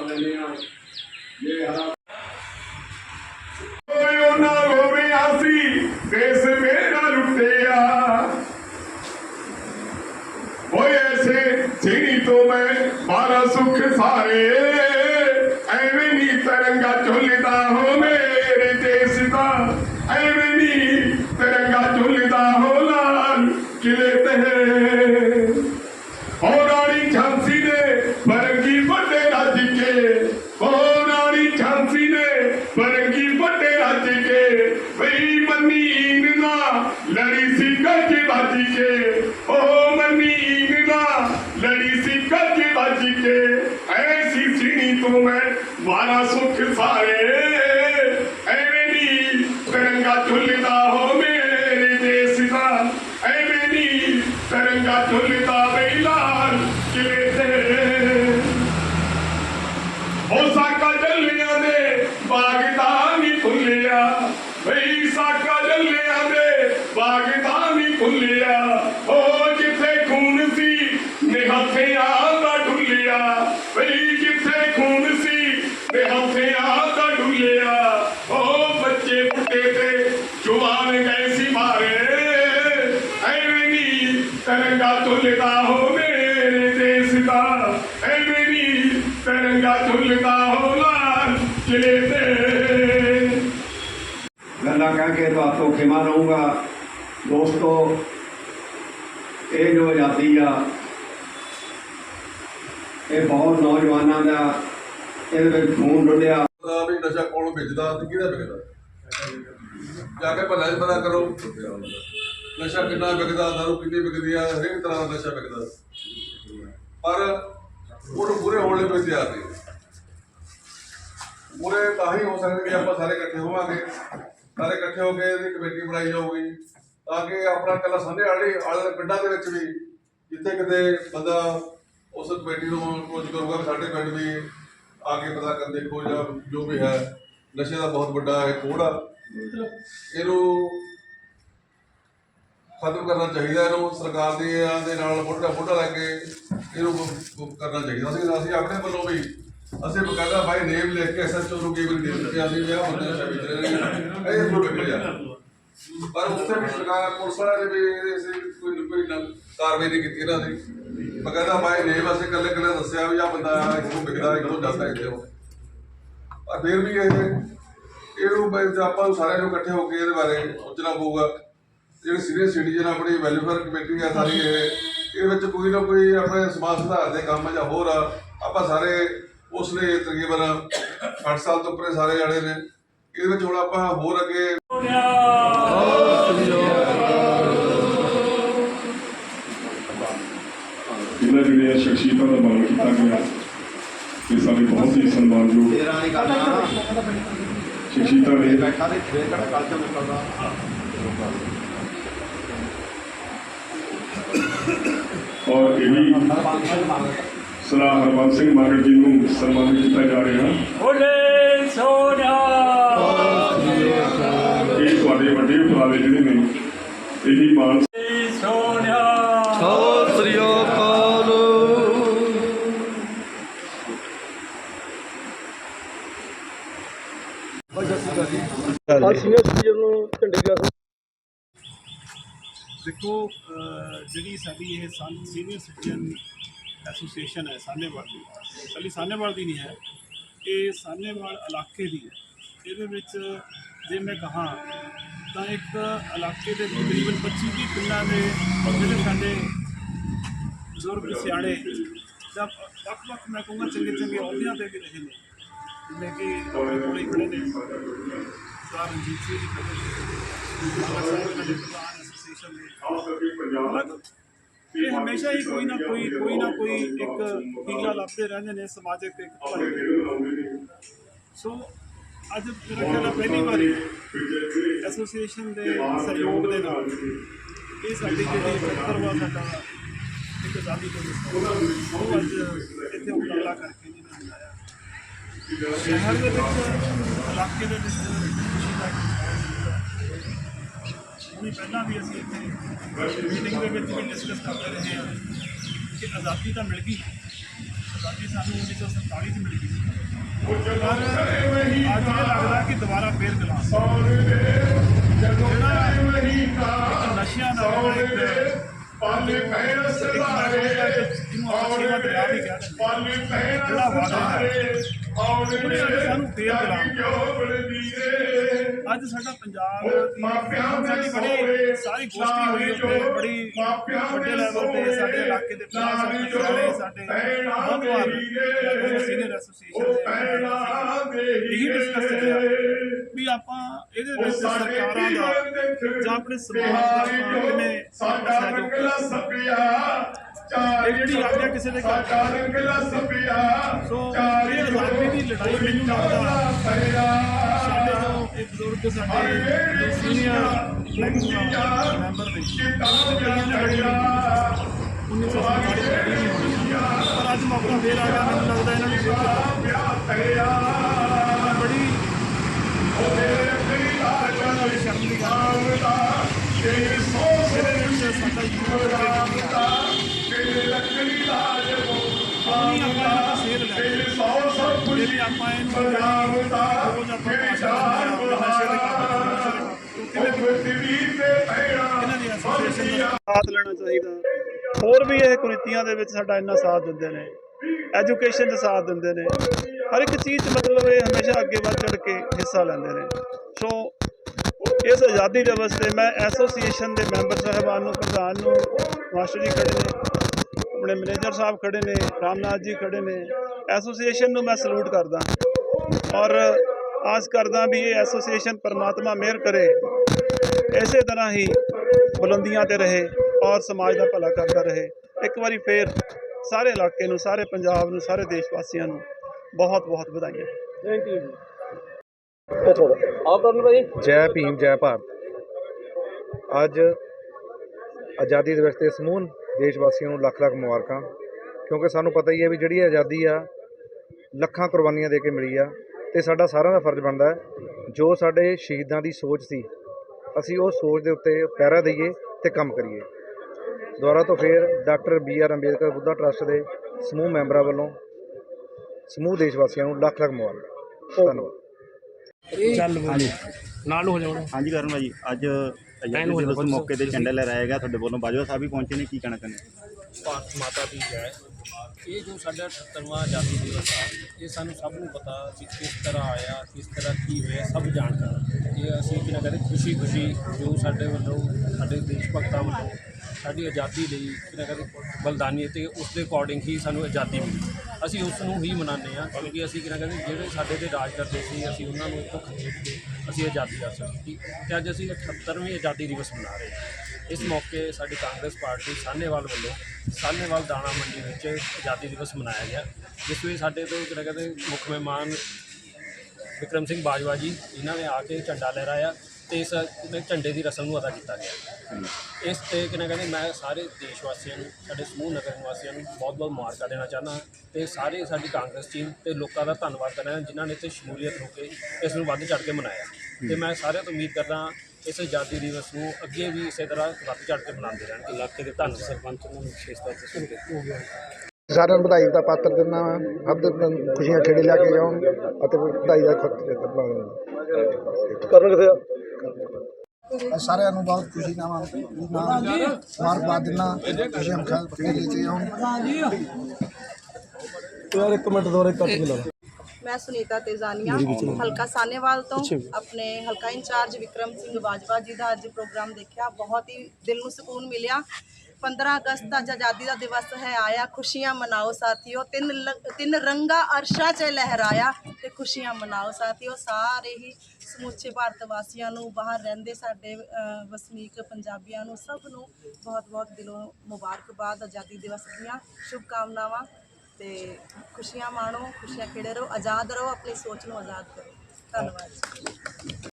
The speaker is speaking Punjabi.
ਕਰ ਲੈਂਦੇ ਆ ਜੇ ਹਰਾ ਓਏ ਉਹਨਾਂ ਹੋਵੇ ਆਸੀ ਦੇਸ ਮੇਰਾ ਲੁੱਟਿਆ ਓਏ ਐਸੇ ਛੀਣੀ ਤੋਂ ਮੈਂ ਮਾਰਾ ਸੁਖ ਸਾਰੇ ਐਵੇਂ ਨੀ ਤਰੰਗਾ ਝੁੱਲਦਾ ਹੋ ਮੇਰੇ ਦੇਸ ਦਾ ਐਵੇਂ ਨੀ ਤਰੰਗਾ ਝੁੱਲਦਾ ਹੋ ਲਾਲ ਕਿਲੇ ਤੇ ਹੋ ਰਾਣੀ ਝਾਂਸੀ ਨੇ ਬਰਗੀ ਵੱਡੇ ਰੱਜ ਕੇ ਹੋ ਰਾਣੀ ਝਾਂਸੀ ਨੇ ਬਰਗੀ ਵੱਡੇ ਰੱਜ ਕੇ ਵਈ ਮਨੀਨ ਨਾ ਲੜੀ ਸੀ ਗੱਜ ਵੱਜ ਕੇ। ਹੋ ਮਨੀਨ ਨਾ ਲੜੀ ਸੀ ਗੱਜ ਵੱਜ ਕੇ। ਐਸੀ ਸੀਣੀ ਤੋਂ ਮੈਂ, ਮਾਰਾ ਸੁਖ ਸਾਰੇ। ਐਵੇਂ ਨੀ ਤਿਰੰਗਾ ਝੁੱਲਦਾ ਹੋ ਮੇਰੇ ਦੇਸ ਦਾ। ਐਵੇਂ ਨੀ ਤਿਰੰਗਾ ਝੁੱਲਦਾ ਬਈ ਲਾਲ ਕਿਲੇ ਤੇ ਉਹ ਸਾਕਾ ਜੱਲਿਆਂ ਦੇ ਬਾਗ ਦਾ ਨਹੀਂ ਭੁੱਲਿਆ ਬਈ ਸਾਕਾ ਜੱਲਿਆਂ ਦੇ ਬਾਗ ਦਾ ਨਹੀਂ ਭੁੱਲਿਆ ਉਹ ਜਿੱਥੇ ਖੂਨ ਸੀ ਨਿਹੱਥਿਆਂ ਦਾ ਡੁੱਲਿਆ ਬਈ ਜਿੱਥੇ ਖੂਨ ਸੀ ਨਿਹੱਥਿਆਂ ਦਾ ਡੁੱਲਿਆ ਉਹ ਬੱਚੇ ਬੁੱਢੇ ਤੇ ਇਹ ਬਹੁਤ ਨੌਜਵਾਨਾਂ ਦਾ ਇਹਦੇ ਵਿੱਚ ਖੂਨ ਡੁੱਲਿਆ। ਪਤਾ ਵੀ ਨਸ਼ਾ ਕੌਣ ਵੇਚਦਾ ਤੇ ਕਿਹਦਾ ਵਿਕਦਾ? ਜਾ ਕੇ ਭਲਾ ਪਤਾ ਕਰੋ। ਨਸ਼ਾ ਕਿੰਨਾ ਵਿਕਦਾ, ਦਾਰੂ ਕਿੰਨੀ ਵਿਕਦੀ ਆ, ਹਰੇਕ ਤਰ੍ਹਾਂ ਦਾ ਨਸ਼ਾ ਵਿਕਦਾ। ਪਰ ਉਹਨੂੰ ਪੂਰੇ ਹੋਣ ਲਈ ਕੋਈ ਤਿਆਰ ਨਹੀਂ। ਪੂਰੇ ਤਾਂ ਹੀ ਹੋ ਸਕਦੇ ਕਿ ਆਪਾਂ ਸਾਰੇ ਇਕੱਠੇ ਹੋਵਾਂਗੇ। ਸਾਰੇ ਇਕੱਠੇ ਹੋ ਕੇ ਇਹਦੀ ਕਮੇਟੀ ਬਣਾਈ ਜਾਊਗੀ। ਤਾਂ ਕਿ ਆਪਣਾ ਕੱਲਾ ਸੰਧੇ ਵਾਲੇ ਆਲੇ ਪਿੰਡਾਂ ਦੇ ਵਿੱਚ ਵੀ ਜਿੱਥੇ ਕਿਤੇ ਬੰਦਾ ਉਸ ਕਮੇਟੀ ਨੂੰ ਕੁਝ ਕਰੂਗਾ ਸਾਡੇ ਪਿੰਡ ਵੀ ਆ ਕੇ ਪਤਾ ਕਰ ਦੇਖੋ ਜਾਂ ਜੋ ਵੀ ਹੈ। ਨਸ਼ੇ ਦਾ ਬਹੁਤ ਵੱਡਾ ਇਹ ਕੋੜ ਆ ਇਹਨੂੰ ਖਤਮ ਕਰਨਾ ਚਾਹੀਦਾ ਇਹਨੂੰ ਸਰਕਾਰ ਦੇ ਦੇ ਨਾਲ ਮੋਢਾ ਮੋਢਾ ਲਾ ਕੇ ਇਹਨੂੰ ਕਰਨਾ ਚਾਹੀਦਾ। ਅਸੀਂ ਅਸੀਂ ਆਪਣੇ ਵੱਲੋਂ ਵੀ ਅਸੀਂ ਬਕਾਇਦਾ ਭਾਈ ਨੇਮ ਲਿਖ ਕੇ ਐਸਐਚਓ ਨੂੰ ਕੇਵਲ ਦੇ ਦਿੱਤੇ ਅਸੀਂ ਵੀ ਆਹ ਬੰਦੇ ਨਸ਼ਾ ਵੇਚ ਰਹੇ ਨੇ ਇਹ ਨੂੰ ਵਿਕ ਲਿਆ ਪਰ ਉੱਥੇ ਵੀ ਸਰਕਾਰ ਪੁਲਿਸ ਵਾਲਿਆਂ ਨੇ ਵੀ ਕੋਈ ਕੋਈ ਨਾ ਕਾਰਵਾਈ ਨਹੀਂ ਕੀਤੀ ਇਹਨਾਂ ਦੀ। ਬਕਾਇਦਾ ਭਾਈ ਨੇਮ ਅਸੀਂ ਇਕੱਲੇ ਇਕੱਲੇ ਦੱਸਿਆ ਵੀ ਆਹ ਬੰਦਾ ਇੱਥੋਂ ਵਿਕਦਾ ਇੱਥੋਂ ਜਾਂਦਾ ਇੱਥੇ ਪਰ ਫਿਰ ਵੀ ਇਹ ਇਹਨੂੰ ਬਈ ਜੇ ਆਪਾਂ ਨੂੰ ਸਾਰਿਆਂ ਨੂੰ ਇਕੱਠੇ ਹੋ ਕੇ ਇਹਦੇ ਬਾਰੇ ਸੋਚਣਾ ਪਊਗਾ। ਜਿਹੜੇ ਸੀਨੀਅਰ ਸਿਟੀਜ਼ਨ ਆਪਣੀ ਵੈਲਫੇਅਰ ਕਮੇਟੀ ਆ ਸਾਰੀ ਇਹ ਇਹਦੇ ਵਿੱਚ ਕੋਈ ਨਾ ਕੋਈ ਆਪਣੇ ਸਮਾਜ ਸੁਧਾਰ ਦੇ ਕੰਮ ਜਾਂ ਹੋਰ ਆ ਆਪਾਂ ਸਾਰੇ ਉਸ ਨੇ ਤਕਰੀਬਨ 60 ਸਾਲ ਤੋਂ ਉੱਪਰ ਸਾਰੇ ਜਾਣੇ ਨੇ। ਇਹਦੇ ਵਿੱਚ ਹੁਣ ਆਪਾਂ ਹੋਰ ਅੱਗੇ ਕੀਤਾ ਗਿਆ ਇਹ ਸਾਡੇ ਬਹੁਤ ਹੀ ਸਨਮਾਨਯੋਗ ਸ਼ਖਸੀਅਤਾਂ ਨੇ। ਔਰ ਇਹ ਵੀ ਸਲਾਹ ਹਰਬੰਸ ਸਿੰਘ ਮਾਗੜ ਜੀ ਨੂੰ ਸਨਮਾਨਿਤ ਕੀਤਾ ਜਾ ਰਿਹਾ। ਬੋਲੇ ਸੋਨਿਆ ਇਹ ਤੁਹਾਡੇ ਵੱਡੇ ਉਪਰਾਲੇ ਜਿਹੜੇ ਨੇ ਇਹੀ ਮਾਨ ਦੇਖੋ ਜਿਹੜੀ ਸਾਡੀ ਇਹ ਸੀਨੀਅਰ ਸਿਟੀਜ਼ਨ ਐਸੋਸੀਏਸ਼ਨ ਹੈ ਸਾਨੇਵਾਲ ਦੀ ਕੱਲੀ ਸਾਨੇਵਾਲ ਦੀ ਨਹੀਂ ਹੈ, ਇਹ ਸਾਨੇਵਾਲ ਇਲਾਕੇ ਦੀ ਹੈ। ਇਹਦੇ ਵਿੱਚ ਜੇ ਮੈਂ ਕਹਾਂ, ਤਾਂ ਇੱਕ ਇਲਾਕੇ ਦੇ ਤਕਰੀਬਨ 25 30 ਪਿੰਡਾਂ ਦੇ ਜਿਹੜੇ ਸਾਡੇ ਬਜ਼ੁਰਗ ਸਿਆਣੇ ਜਾਂ ਵੱਖ ਵੱਖ ਮੈਂ ਕਹੂੰਗਾ ਚੰਗੇ ਚੰਗੇ ਅਹੁਦਿਆਂ ਤੇ ਵੀ ਰਹੇ ਨੇ, ਜਿਵੇਂ ਕਿ ਆਪਣੇ ਕੋਲੇ ਖੜੇ ਨੇ। ਸਰਦਾਰ ਰਣਜੀਤ ਸਿੰਘ ਜੀ ਖੜੇ ਐਸੋਸੀਏਸ਼ਨ ਦੇ ਇਹ ਹਮੇਸ਼ਾ ਹੀ ਕੋਈ ਨਾ ਕੋਈ ਕੋਈ ਨਾ ਕੋਈ ਇੱਕ ਹੀਲਾ ਲੱਭਦੇ ਰਹਿੰਦੇ ਨੇ, ਸਮਾਜਿਕ ਇੱਕ ਸੋ ਅੱਜ ਮੇਰਾ ਖਿਆਲ ਹੈ ਪਹਿਲੀ ਵਾਰੀ ਐਸੋਸੀਏਸ਼ਨ ਦੇ ਸਹਿਯੋਗ ਦੇ ਨਾਲ ਇਹ ਸਾਡੀ ਜਿਹੜੀ ਪੱਤਰਵਾ ਸਾਡਾ ਇੱਕ ਆਜ਼ਾਦੀ ਦਿਵਸ ਉਹ ਅੱਜ ਇੱਥੇ ਉਪਰਾਲਾ ਕਰਕੇ ਜਿਹਨੇ ਮਨਾਇਆ ਸ਼ਹਿਰ ਦੇ ਵਿੱਚ ਇਲਾਕੇ ਦੇ ਵਿੱਚ ਖੁਸ਼ੀ ਦਾ ਇੱਕ ਮਾਹੌਲ ਹੈ। ਹੁਣੀ ਪਹਿਲਾਂ ਵੀ ਅਸੀਂ ਇੱਥੇ ਮੀਟਿੰਗ ਦੇ ਵਿੱਚ ਵੀ ਡਿਸਕਸ ਕਰਦੇ ਰਹੇ ਹਾਂ ਕਿ ਆਜ਼ਾਦੀ ਤਾਂ ਮਿਲ ਗਈ ਆਜ਼ਾਦੀ ਸਾਨੂੰ 1947 ਚ ਮਿਲ ਗਈ ਸੀ ਪਰ ਅੱਜ ਇਹ ਲੱਗਦਾ ਕਿ ਦੁਬਾਰਾ ਫੇਰ ਗਲਾਸ ਸੌਣ ਦੇ ਜਦੋਂ ਟਾਈਮ ਹੀ ਤਾਂ ਨਸ਼ਿਆਂ ਦਾ ਸੌਣ ਇੱਕ ਦੇ ਪਲ ਪੈਣ ਸਦਾਰੇ ਜਿਹਨੂੰ ਆਪਾਂ ਛੇਵਾਂ ਦਰਿਆ ਵੀ ਕਹਿ ਦਿੰਦੇ ਪਲ ਪੈਣ ਜਿਹੜਾ ਵਾਅਦੇ ਦਾ ਸਦਾਰੇ ਆਉਣ ਉਹਨੇ ਦੇ ਸਾਨੂੰ ਬਣਦੀ ਏ ਅੱਜ ਸਾਡਾ ਪੰਜਾਬ ਮਾਪਿਆਂ ਦੇ ਬੜੀ ਸਾਰੀ ਗੋਸ਼ਟੀ ਹੋਈ ਉੱਤੇ ਬੜੀ ਮਾਪਿਆਂ ਵੱਡੇ ਦੇ ਲੈਵਲ ਤੇ ਸਾਡੇ ਇਲਾਕੇ ਦੇ ਸਾਡੇ ਸਾਡੇ ਵਾਰ ਸੀਨੀਅਰ ਐਸੋਸੀਏਸ਼ਨ ਦੇ ਇਹੀ ਡਿਸਕਸ ਚੱਲਿਆ ਵੀ ਆਪਾਂ ਇਹਦੇ ਵਿੱਚ ਸਰਕਾਰਾਂ ਦਾ ਜਾਂ ਆਪਣੇ ਸਮਾਜ ਦਾ ਕਿਵੇਂ ਸਾਡਾ ਰੰਗਲਾ ਸੱਪਿਆ ਇਹ ਜਿਹੜੀ ਆਗਿਆ ਕਿਸੇ ਦੇ ਘਰ ਸਾਡਾ ਰੰਗਲਾ ਸੱਪਿਆ ਸੋ ਚਾਰ ਇਹ ਆਜ਼ਾਦੀ ਦੀ ਲੜਾਈ ਮੈਨੂੰ ਲੱਗਦਾ ਸਾਡੇ ਜੋ ਇਹ ਬਜ਼ੁਰਗ ਸਾਡੇ ਸੀਨੀਅਰ ਮੈਂਬਰ ਨੇ। ਕਿਤਾਬ ਜਾਂ ਫਰਿਆ 1947 ਦੀ ਹੋਣੀ ਪਰ ਅੱਜ ਮੌਕਾ ਫੇਰ ਆ ਗਿਆ। ਮੈਨੂੰ ਲੱਗਦਾ ਇਹਨਾਂ ਨੂੰ ਫੇਰ ਪਿਆ ਫਰਿਆ ਬੜੀ ਸ਼ਰਮ ਦੀ ਗੱਲ ਤੇਰੇ ਸੋ ਵਿੱਚ ਸਾਡਾ ਯੂਥ ਦੇ ਚਾਰ ਸੁਣਦੇ ਹਾਂ, ਨਸ਼ੇ ਦੇ ਕੰਮ, ਨਸ਼ੇ ਉਹ ਪ੍ਰਿਥਵੀ ਤੇ ਪੈਣਾ ਸਾਥ ਲੈਣਾ ਚਾਹੀਦਾ। ਹੋਰ ਵੀ ਇਹ ਕੁਨੀਤੀਆਂ ਦੇ ਵਿੱਚ ਸਾਡਾ ਇੰਨਾ ਸਾਥ ਦਿੰਦੇ ਨੇ। ਐਜੂਕੇਸ਼ਨ 'ਚ ਸਾਥ ਦਿੰਦੇ ਨੇ। ਹਰ ਇੱਕ ਚੀਜ਼ 'ਚ ਮਤਲਬ ਇਹ ਹਮੇਸ਼ਾ ਅੱਗੇ ਵੱਧ ਚੜ ਕੇ ਹਿੱਸਾ ਲੈਂਦੇ ਨੇ। ਸੋ ਇਸ ਆਜ਼ਾਦੀ ਦਿਵਸ ਤੇ ਮੈਂ ਐਸੋਸੀਏਸ਼ਨ ਦੇ ਮੈਂਬਰ ਸਾਹਿਬਾਨ ਨੂੰ ਪ੍ਰਧਾਨ ਨੂੰ ਮਾਸਟਰ ਜੀ ਖੜੇ ਨੇ। ਆਪਣੇ ਮੈਨੇਜਰ ਸਾਹਿਬ ਖੜੇ ਨੇ ਰਾਮਨਾਥ ਜੀ ਖੜੇ ਨੇ ਐਸੋਸੀਏਸ਼ਨ ਨੂੰ ਮੈਂ ਸਲੂਟ ਕਰਦਾ ਔਰ ਆਸ ਕਰਦਾ ਵੀ ਇਹ ਐਸੋਸੀਏਸ਼ਨ ਪਰਮਾਤਮਾ ਮਿਹਰ ਕਰੇ ਇਸੇ ਤਰ੍ਹਾਂ ਹੀ ਬੁਲੰਦੀਆਂ ਤੇ ਰਹੇ ਔਰ ਸਮਾਜ ਦਾ ਭਲਾ ਕਰਦਾ ਰਹੇ। ਇੱਕ ਵਾਰੀ ਫੇਰ ਸਾਰੇ ਇਲਾਕੇ ਨੂੰ ਸਾਰੇ ਪੰਜਾਬ ਨੂੰ ਸਾਰੇ ਦੇਸ਼ ਵਾਸੀਆਂ ਨੂੰ ਬਹੁਤ ਬਹੁਤ ਵਧਾਈਆਂ। ਜੈ ਭੀਮ ਜੈ ਭਾਰਤ। ਅੱਜ ਆਜ਼ਾਦੀ ਦਿਵਸ ਤੇ ਸਮੂਹ ਦੇਸ਼ ਵਾਸੀਆਂ ਨੂੰ ਲੱਖ ਲੱਖ ਮੁਬਾਰਕਾਂ ਕਿਉਂਕਿ ਸਾਨੂੰ ਪਤਾ ਹੀ ਹੈ ਵੀ ਜਿਹੜੀ ਆਜ਼ਾਦੀ ਆ ਲੱਖਾਂ ਕੁਰਬਾਨੀਆਂ ਦੇ ਕੇ ਮਿਲੀ ਆ ਤੇ ਸਾਡਾ ਸਾਰਿਆਂ ਦਾ ਫਰਜ਼ ਬਣਦਾ ਹੈ ਜੋ ਸਾਡੇ ਸ਼ਹੀਦਾਂ ਦੀ ਸੋਚ ਸੀ ਅਸੀਂ ਉਹ ਸੋਚ ਦੇ ਉੱਤੇ ਪਹਿਰਾ ਦਈਏ ਤੇ ਕੰਮ ਕਰੀਏ। ਦੁਆਰਾ ਤੋਂ ਫਿਰ doctor B R Ambedkar Buddha trust ਦੇ ਸਮੂਹ ਮੈਂਬਰਾਂ ਵੱਲੋਂ ਸਮੂਹ ਦੇਸ਼ ਵਾਸੀਆਂ ਨੂੰ ਲੱਖ ਲੱਖ ਮੁਬਾਰਕਾਂ। ਧੰਨਵਾਦ। ਹਾਂਜੀ ਕਰਨ ਭਾਜੀ ਅੱਜ ਆਜ਼ਾਦੀ ਦਿਵਸ ਮੌਕੇ ਤੇ ਝੰਡਾ ਲਹਿਰਾਇਆ ਗਿਆ ਤੁਹਾਡੇ ਵੱਲੋਂ ਬਾਜਵਾ ਸਾਹਿਬ ਵੀ ਪਹੁੰਚੇ ਨੇ ਕੀ ਕਹਿਣਾ ਚਾਹੁੰਦੇ ਭਾਰਤ ਮਾਤਾ ਦੀ ਜੈ। ਇਹ ਜੋ ਸਾਡਾ 78ਵਾਂ ਆਜ਼ਾਦੀ ਦਿਵਸ ਆ ਇਹ ਸਾਨੂੰ ਸਭ ਨੂੰ ਪਤਾ ਵੀ ਕਿਸ ਤਰ੍ਹਾਂ ਆਇਆ ਕਿਸ ਤਰ੍ਹਾਂ ਕੀ ਹੋਇਆ ਸਭ ਜਾਣਦਾ। ਇਹ ਅਸੀਂ ਕਿਨਾ ਕਹਿੰਦੇ ਖੁਸ਼ੀ ਖੁਸ਼ੀ ਜੋ ਸਾਡੇ ਵੱਲੋਂ ਸਾਡੇ ਦੇਸ਼ ਭਗਤਾਂ ਵੱਲੋਂ ਸਾਡੀ ਆਜ਼ਾਦੀ ਲਈ ਕਿਨਾ ਕਹਿੰਦੇ ਬਲਿਦਾਨੀ ਤੇ ਉਸ ਦੇ ਅਕੋਰਡਿੰਗ ਹੀ ਸਾਨੂੰ ਆਜ਼ਾਦੀ ਮਿਲੀ। ਅਸੀਂ ਉਸ ਨੂੰ ਹੀ ਮਨਾਉਂਦੇ ਆ ਕਿਉਂਕਿ ਅਸੀਂ ਕਿਨਾ ਕਹਿੰਦੇ, ਜਿਹੜੇ ਸਾਡੇ ਤੇ ਰਾਜ ਕਰਦੇ ਸੀ, ਅਸੀਂ ਉਹਨਾਂ ਨੂੰ ਭੁੱਖ ਖਰੀਦ ਕੇ ਅਸੀਂ ਆਜ਼ਾਦੀ ਹਾਸਲ ਕੀਤੀ ਤੇ ਅੱਜ ਅਸੀਂ 78ਵੀਂ ਆਜ਼ਾਦੀ ਦਿਵਸ ਮਨਾ ਰਹੇ ਹਾਂ। ਇਸ ਮੌਕੇ ਸਾਡੀ ਕਾਂਗਰਸ ਪਾਰਟੀ ਸਾਹਨੇਵਾਲ ਵੱਲੋਂ ਸਾਹਨੇਵਾਲ ਦਾਣਾ ਮੰਡੀ ਵਿੱਚ ਆਜ਼ਾਦੀ ਦਿਵਸ ਮਨਾਇਆ ਗਿਆ, ਜਿਸ ਵਿੱਚ ਸਾਡੇ ਤੋਂ ਕਿਹੜਾ ਕਹਿੰਦੇ, ਮੁੱਖ ਮਹਿਮਾਨ ਵਿਕਰਮ ਸਿੰਘ ਬਾਜਵਾ ਜੀ, ਇਹਨਾਂ ਨੇ ਆ ਕੇ ਝੰਡਾ ਲਹਿਰਾਇਆ ਤੇ ਇਸ ਝੰਡੇ ਦੀ ਰਸਮ ਨੂੰ ਅਦਾ ਕੀਤਾ ਗਿਆ। ਇਸ ਤੇ ਕਿਹਨਾਂ ਕਹਿੰਦੇ ਮੈਂ ਸਾਰੇ ਦੇਸ਼ ਵਾਸੀਆਂ ਨੂੰ ਸਾਡੇ ਸਮੂਹ ਨਗਰ ਨਿਵਾਸੀਆਂ ਨੂੰ ਬਹੁਤ ਬਹੁਤ ਮੁਬਾਰਕਾਂ ਦੇਣਾ ਚਾਹੁੰਦਾ ਤੇ ਸਾਰੇ ਸਾਡੀ ਕਾਂਗਰਸ ਟੀਮ ਤੇ ਲੋਕਾਂ ਦਾ ਧੰਨਵਾਦ ਕਰਨਾ ਜਿਨ੍ਹਾਂ ਨੇ ਇੱਥੇ ਸ਼ਮੂਲੀਅਤ ਹੋ ਕੇ ਇਸ ਨੂੰ ਵੱਧ ਚੜ੍ਹ ਕੇ ਮਨਾਇਆ। ਤੇ ਮੈਂ ਸਾਰਿਆਂ ਤੋਂ ਉਮੀਦ ਕਰਦਾ ਇਸ ਆਜ਼ਾਦੀ ਦਿਵਸ ਨੂੰ ਅੱਗੇ ਵੀ ਇਸੇ ਤਰ੍ਹਾਂ ਵੱਧ ਚੜ੍ਹ ਕੇ ਮਨਾਉਂਦੇ ਰਹਿਣ। ਇਲਾਕੇ ਦੇ ਧੰਨ ਸਰਪੰਚ ਨੂੰ ਵਿਸ਼ੇਸ਼ਤਾ ਤੇ ਸੁਣ ਸਾਰਿਆਂ ਨੂੰ ਵਧਾਈ ਦਾ ਪਾਤਰ ਦਿੰਦਾ ਹਾਂ ਸਭ ਦੇ ਖੁਸ਼ੀਆਂ ਖੇੜੇ ਲੈ ਕੇ ਜਾਉਣ ਅਤੇ ਵਧਾਈ ਦਾ ਖਤ ਕਰਨ ਕਿਥੇ ਸਾਰਿਆਂ ਨੂੰ ਬਹੁਤ ਖੁਸ਼ੀ ਨਾਲ ਮੁਬਾਰਕਬਾਦ ਦਿੰਦਾ ਖੁਸ਼ੀਆਂ ਖਾ ਕੇ ਲੈ ਕੇ ਆਉਣ ਯਾਰ ਇੱਕ ਮਿੰਟ ਦੋਰੇ ਕੱਟ ਕੇ ਲਾ ਮੈਂ ਸੁਨੀਤਾ ਤੇਜ਼ਾਨੀਆ ਹਲਕਾ ਸਾਨੇਵਾਲ ਤੋਂ ਆਪਣੇ ਹਲਕਾ ਇੰਚਾਰਜ ਵਿਕਰਮ ਸਿੰਘ ਬਾਜਵਾ ਜੀ ਦਾ ਅੱਜ ਪ੍ਰੋਗਰਾਮ ਦੇਖਿਆ। ਬਹੁਤ ਹੀ ਦਿਲ ਨੂੰ ਸਕੂਨ ਮਿਲਿਆ। 15 ਅਗਸਤ ਅੱਜ ਆਜ਼ਾਦੀ ਦਾ ਦਿਵਸ ਹੈ, ਆਇਆ, ਖੁਸ਼ੀਆਂ ਮਨਾਓ ਸਾਥੀਓ, ਤਿੰਨ ਲ- ਤਿੰਨ ਰੰਗਾ ਅਰਸ਼ਾਂ 'ਚ ਲਹਿਰਾਇਆ ਤੇ ਖੁਸ਼ੀਆਂ ਮਨਾਓ ਸਾਥੀਓ, ਸਾਰੇ ਹੀ ਸਮੁੱਚੇ ਭਾਰਤ ਵਾਸੀਆਂ ਨੂੰ ਬਾਹਰ ਰਹਿੰਦੇ ਸਾਡੇ ਵਸਨੀਕ ਪੰਜਾਬੀਆਂ ਨੂੰ ਸਭ ਨੂੰ ਬਹੁਤ ਬਹੁਤ ਦਿਲੋਂ ਮੁਬਾਰਕਬਾਦ, ਆਜ਼ਾਦੀ ਦਿਵਸ ਦੀਆਂ ਸ਼ੁਭ ਕਾਮਨਾਵਾਂ ਤੇ ਖੁਸ਼ੀਆਂ ਮਾਣੋ, ਖੁਸ਼ੀਆਂ ਖੇੜੇ ਰਹੋ, ਆਜ਼ਾਦ ਰਹੋ, ਆਪਣੀ ਸੋਚ ਨੂੰ ਆਜ਼ਾਦ ਕਰੋ। ਧੰਨਵਾਦ ਜੀ।